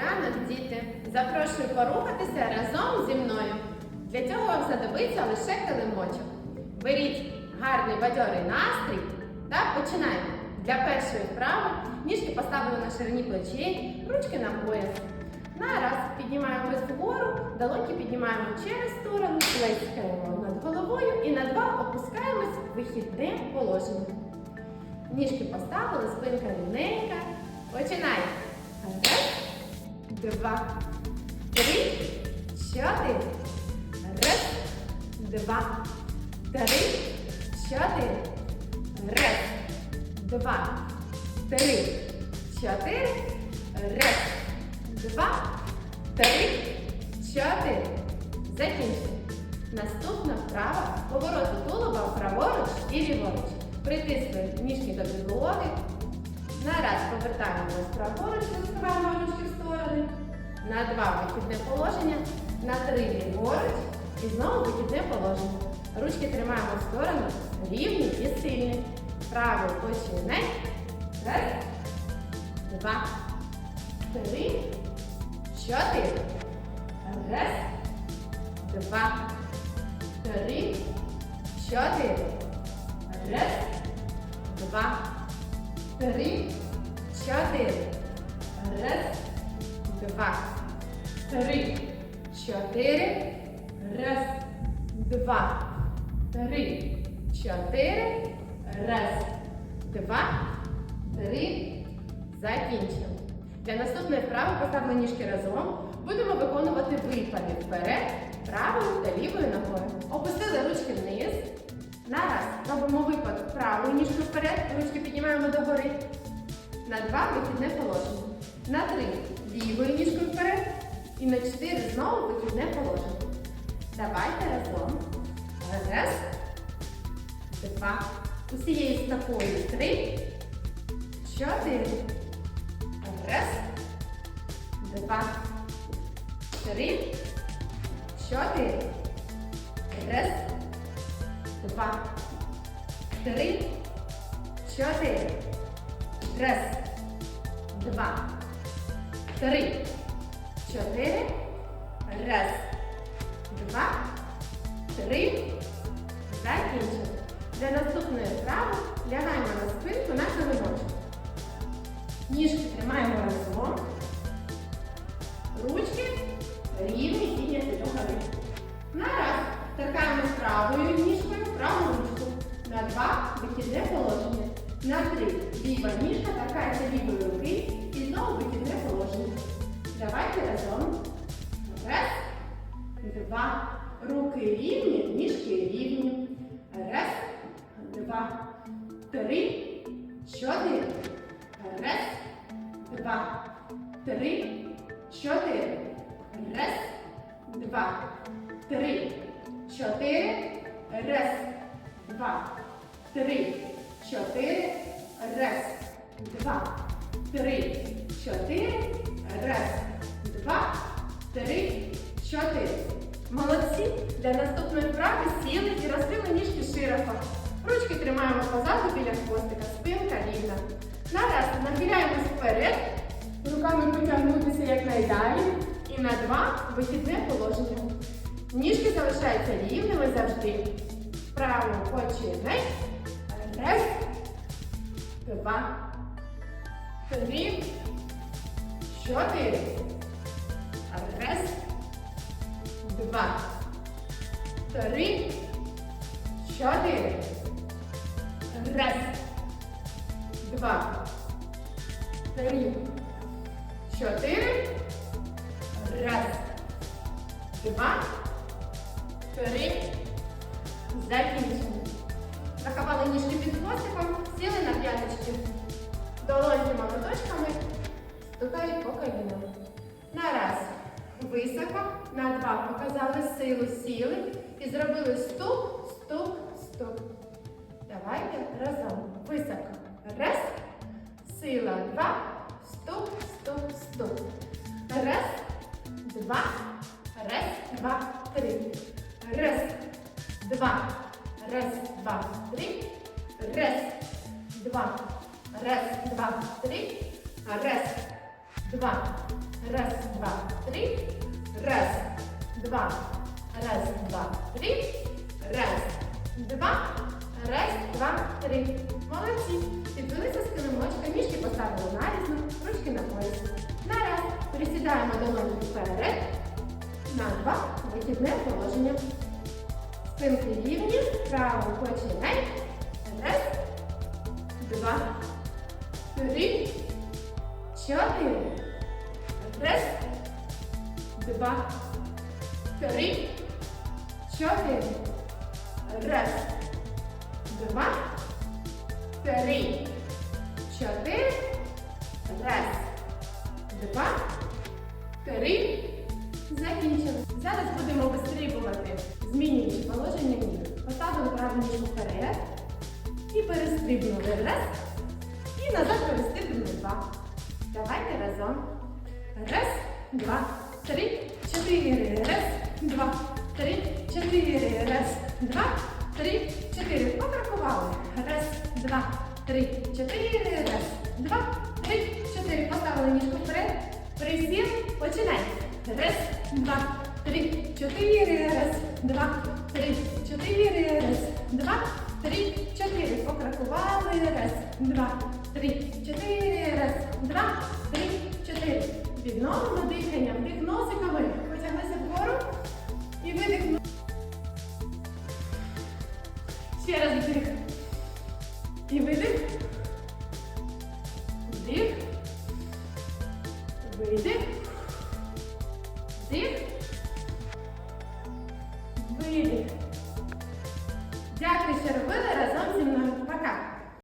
ранок, діти! Запрошую порухатися разом зі мною. Для цього вам знадобиться лише килимочок. Беріть гарний бадьорий настрій та починаємо. Для першої вправи ніжки поставили на ширині плечей, ручки на пояс. Нараз піднімаємось вгору, долоньки піднімаємо через сторону, плескаємо над головою і на два опускаємось в вихідне положення. Ніжки поставили, спинка рівненька. Починаємо. Два, три, чотири. Раз, два, три, чотири. Раз, два, три, чотири. Раз, два, три, чотири. Закінчили. Наступна вправа поворот тулуба праворуч і ліворуч. Притисли ніжки до підлоги. Нараз повертаємось праворуч, розкриваємо ручки в сторони. На два вихідне положення. На три ліворуч. І знову вихідне положення. Ручки тримаємо в сторону рівні і сильні. Правий починай. Раз, два, три, чотири. Раз, два, три, чотири. Раз, два, три, чотири. Раз, два, три, чотири. Раз, два, три, чотири. Раз, два, три. Закінчимо. Для наступної вправи поставимо ніжки разом. Будемо виконувати випади вперед, правою та лівою ногою. Опустили ручки вниз. Нараз робимо випад правою ніжкою вперед, ручки піднімаємо догори. На два вихідне положення. На три лівою ніжкою вперед. І на чотири знову вихідне положення. Давайте разом. Раз, два. Усією стопою три, чотири. Раз, два, три, чотири. Раз, два, три, чотири. Раз, два, три, чотири. Раз, два, три. Закінчили. Для наступної вправи лягаємо на спинку на килимочок. Ніжки тримаємо разом. Ручки рівні підняті догори. Нараз торкаємось правою ніжкою, два положення. На три ліва ніжка торкається лівої руки і знову вихідне положення. Давайте разом. Раз, два. Руки рівні, ніжки рівні. Раз, два, три, чотири. Раз, два, три, чотири. Раз, два, три, чотири. Раз, два, три, чотири. Раз, два, три, чотири. Раз, два, три, чотири. Молодці! Для наступної вправи сіли і розкрили ніжки широко. Ручки тримаємо позаду біля хвостика, спинка рівна. Нараз нахиляємось вперед, руками потягнутися якнайдалі. І на два вихідне положення. Ніжки залишаються рівними завжди. Право починай. Раз, два, три, чотири. Раз, два, три, чотири. Раз, два, три, чотири. Раз, два, три. Закінчимо. Заховали ніжки під хвостиком, сіли на п'яточки. Долоньки молоточками стукають по колінам. На раз. Високо. На два показали силу, сіли і зробили стук, стук, стук. Давайте разом. Високо. Раз. Сила. Два. Стук, стук, стук. Раз, два. Раз, два, три. Раз, два. Раз, два, три. Раз, два. Раз, два, три. Раз, два. Раз, два, три. Раз, два. Раз, два, три. Раз, два. Раз, два, три. Молодці. Підвелися з килимочка, ніжки поставили нарізно, ручки на пояс. На раз. Присідаємо долоні вперед. На два. Вихідне положення. Спинки рівні, право починай. Раз, два, три, чотири. Раз, два, три, чотири. Раз, два, три, чотири. Раз, два, три. Закінчили. Зараз будемо вистрибувати, ніг. Поставили вперед і перестрибнули раз. І назад перестрибнули два. Давайте разом. Раз, два, три, чотири. Раз, два, три, чотири. Раз, два, три, чотири. Покрокували. Раз, два, три, чотири. Раз, два, три, чотири. Поставили ніжку вперед. Присів. Починай. Раз, два, три, чотири. Раз, два, три, чотири два, три, чотири. Покракували. Раз, два, три, чотири. Раз, два, три, чотири. Під новим диханням. Під носиками. Потяглися вгору. І видихнули. Ще раз вдих. І видих. Вдих. Видих.